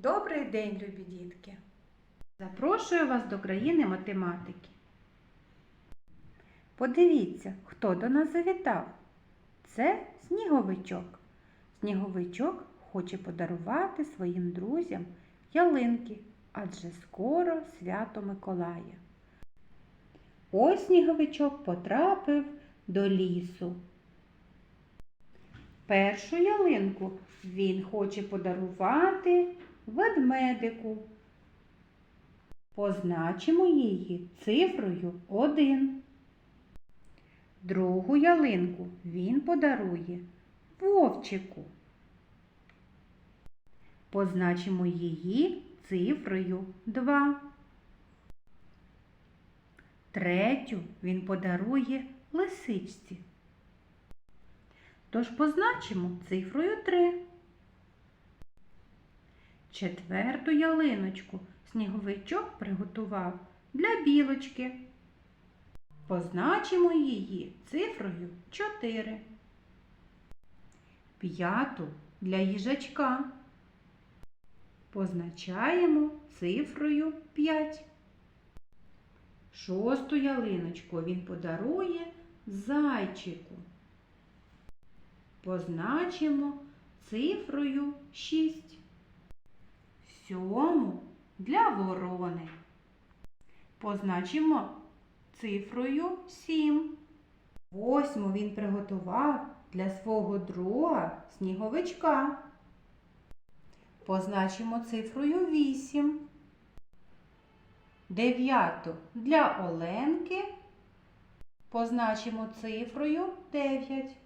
Добрий день, любі дітки! Запрошую вас до країни математики. Подивіться, хто до нас завітав. Це сніговичок. Сніговичок хоче подарувати своїм друзям ялинки, адже скоро свято Миколая. Ось сніговичок потрапив до лісу. Першу ялинку він хоче подарувати ведмедику. Позначимо її цифрою 1. Другу ялинку він подарує вовчику. Позначимо її цифрою 2. Третю він подарує лисичці. Тож позначимо цифрою 3. Четверту ялиночку сніговичок приготував для білочки. Позначимо її цифрою 4. П'яту для їжачка. Позначаємо цифрою 5. Шосту ялиночку він подарує зайчику. Позначимо цифрою 6. Сьому для ворони. Позначимо цифрою 7. Восьму він приготував для свого друга сніговичка. Позначимо цифрою 8. Дев'яту для Оленки. Позначимо цифрою 9.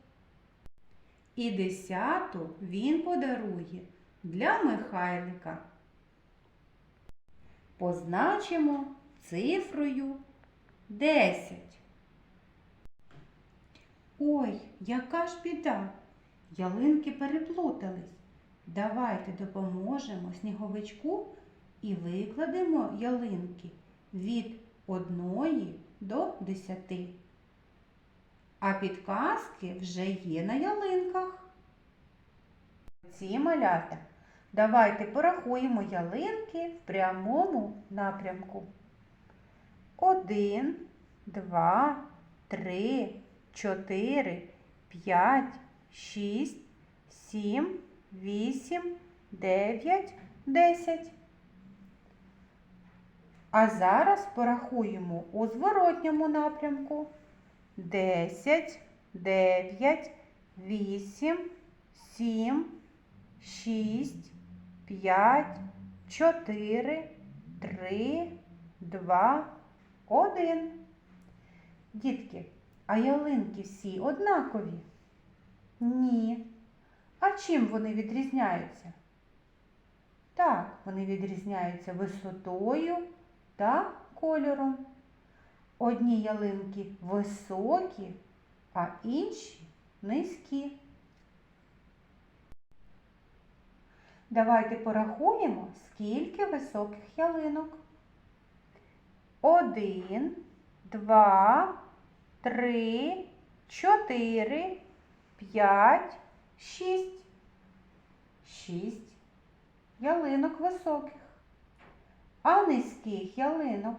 І десяту він подарує для Михайлика. Позначимо цифрою 10. Ой, яка ж біда! Ялинки переплутались. Давайте допоможемо сніговичку і викладемо ялинки від 1 до 10. А підказки вже є на ялинках. Ці малята. Давайте порахуємо ялинки в прямому напрямку. Один, два, три, чотири, п'ять, шість, сім, вісім, дев'ять, десять. А зараз порахуємо у зворотньому напрямку. Десять, дев'ять, вісім, сім, шість, п'ять, чотири, три, два, один. Дітки, а ялинки всі однакові? Ні. А чим вони відрізняються? Так, вони відрізняються висотою та кольором. Одні ялинки високі, а інші низькі. Давайте порахуємо, скільки високих ялинок. Один, два, три, чотири, п'ять, шість. Шість ялинок високих. А низьких ялинок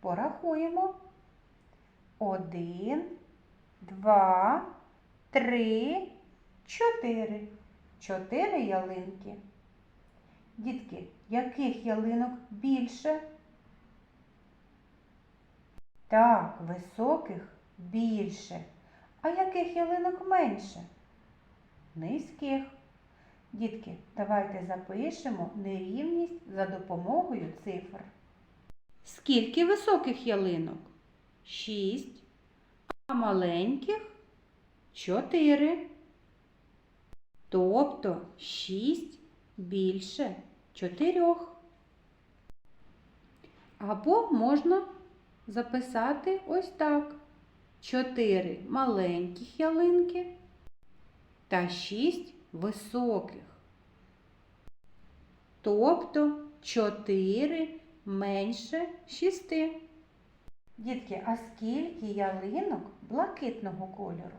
порахуємо. Один, два, три, чотири. Чотири ялинки. Дітки, яких ялинок більше? Так, високих більше. А яких ялинок менше? Низьких. Дітки, давайте запишемо нерівність за допомогою цифр. Скільки високих ялинок? Шість. А маленьких чотири. Тобто шість більше чотирьох. Або можна записати ось так. Чотири маленьких ялинки та шість високих. Тобто чотири менше шісти. Дітки, а скільки ялинок блакитного кольору?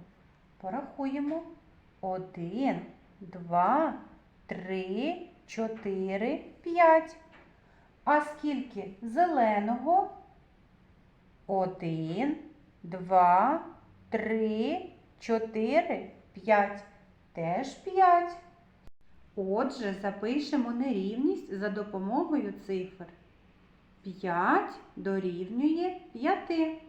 Порахуємо. Один, два, три, чотири, п'ять. А скільки зеленого? Один, два, три, чотири, п'ять. Теж п'ять. Отже, запишемо нерівність за допомогою цифр. 5 дорівнює 5.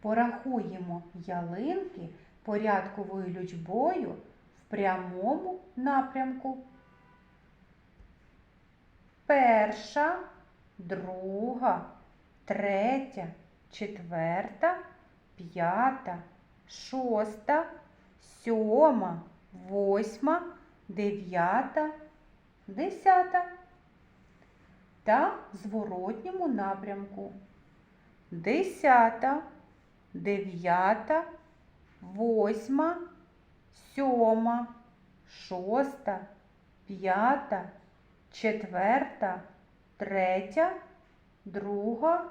Порахуємо ялинки порядковою лючбою в прямому напрямку. Перша, друга, третя, четверта, п'ята, шоста, сьома, восьма, дев'ята, десята та зворотньому напрямку. Десята, дев'ята, восьма, сьома, шоста, п'ята, четверта, третя, друга,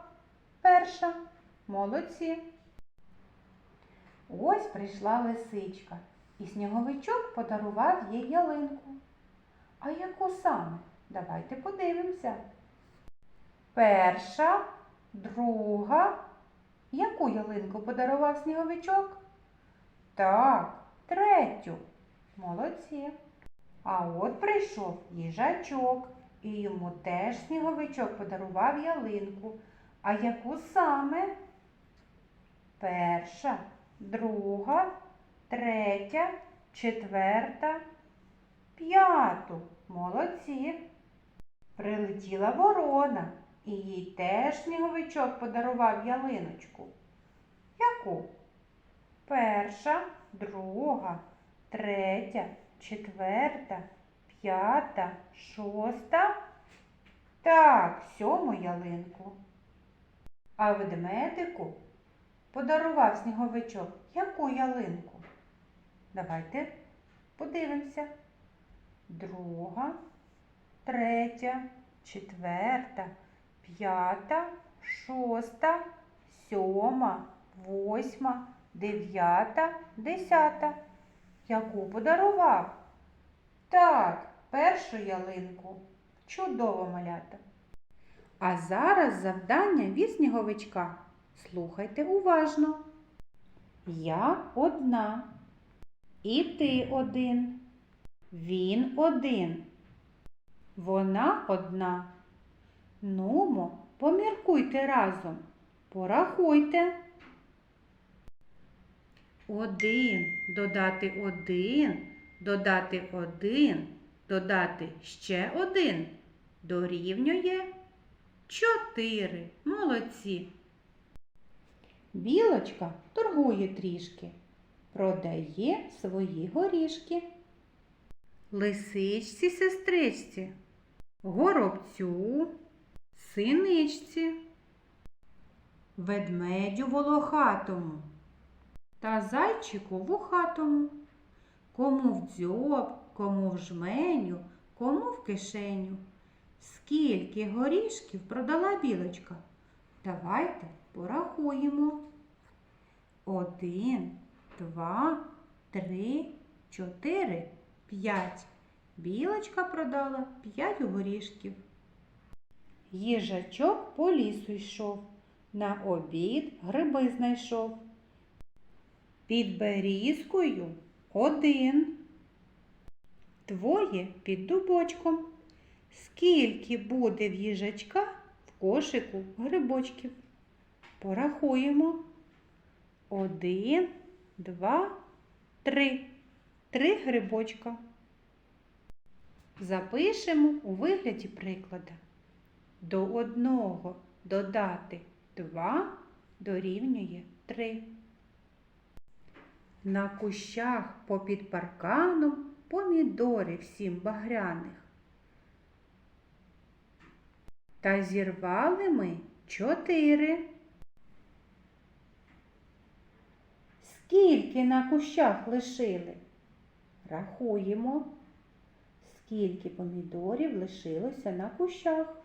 перша. Молодці. Ось прийшла лисичка, і сніговичок подарував їй ялинку. А яку саме? Давайте подивимося. Перша, друга. Яку ялинку подарував сніговичок? Так, третю. Молодці. А от прийшов їжачок, і йому теж сніговичок подарував ялинку. А яку саме? Перша, друга, третя, четверта, п'яту. Молодці. Прилетіла ворона, і їй теж сніговичок подарував ялиночку. Яку? Перша, друга, третя, четверта, п'ята, шоста. Так, сьому ялинку. А ведмедику подарував сніговичок яку ялинку? Давайте подивимося. Друга, третя, четверта, п'ята, шоста, сьома, восьма, дев'ята, десята. Яку подарував? Так, першу ялинку. Чудово малята. А зараз завдання від сніговичка. Слухайте уважно. Я одна. І ти один. Він один. Вона одна. Нумо, поміркуйте разом. Порахуйте. Один додати один, додати один, додати ще один. Дорівнює чотири. Молодці. Білочка торгує трішки, продає свої горішки. Лисичці сестричці, горобцю, синичці, ведмедю волохатому та зайчику вухатому. Кому в дзьоб, кому в жменю, кому в кишеню. Скільки горішків продала білочка? Давайте порахуємо. Один, два, три, чотири, п'ять. Білочка продала п'ять горішків. Їжачок по лісу йшов, на обід гриби знайшов. Під берізкою один, двоє під дубочком. Скільки буде в їжачка в кошику грибочків? Порахуємо. Один, два, три. Три грибочка. Запишемо у вигляді приклада. До одного додати два дорівнює три. На кущах попід парканом помідори всім багряних. Та зірвали ми чотири. Скільки на кущах лишили? Рахуємо, скільки помідорів лишилося на кущах.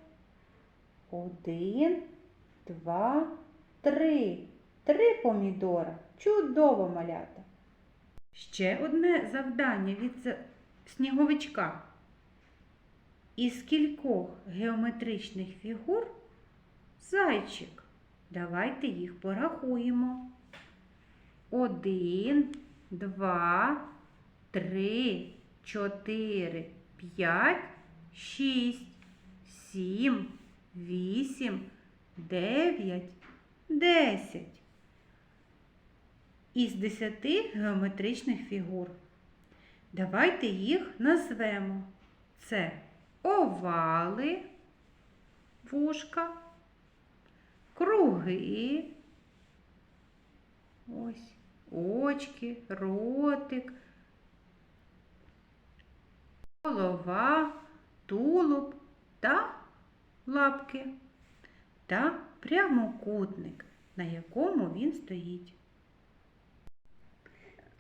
Один, два, три. Три помідора. Чудово малята. Ще одне завдання від сніговичка. Із кількох геометричних фігур зайчик. Давайте їх порахуємо. Один, два, три, чотири, п'ять, шість, сім, вісім, дев'ять, десять. Із десяти геометричних фігур. Давайте їх назвемо. Це овали, вушка, круги, ось, очки, ротик, голова, тулуб та лапки та прямокутник, на якому він стоїть.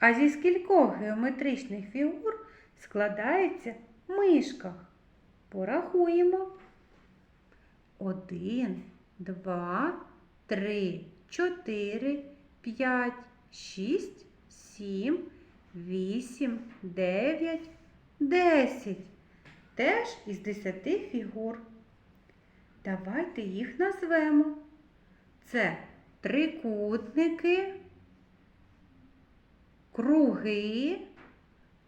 А зі скількох геометричних фігур складається мишка? Порахуємо. Один, два, три, чотири, п'ять, шість, сім, вісім, дев'ять, десять. Теж із десяти фігур. Давайте їх назвемо. Це трикутники, круги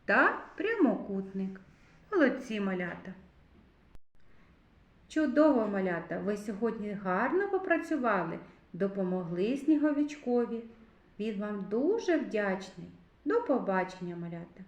та прямокутник. Молодці малята. Чудово, малята! Ви сьогодні гарно попрацювали, допомогли сніговичкові. Він вам дуже вдячний. До побачення, малята!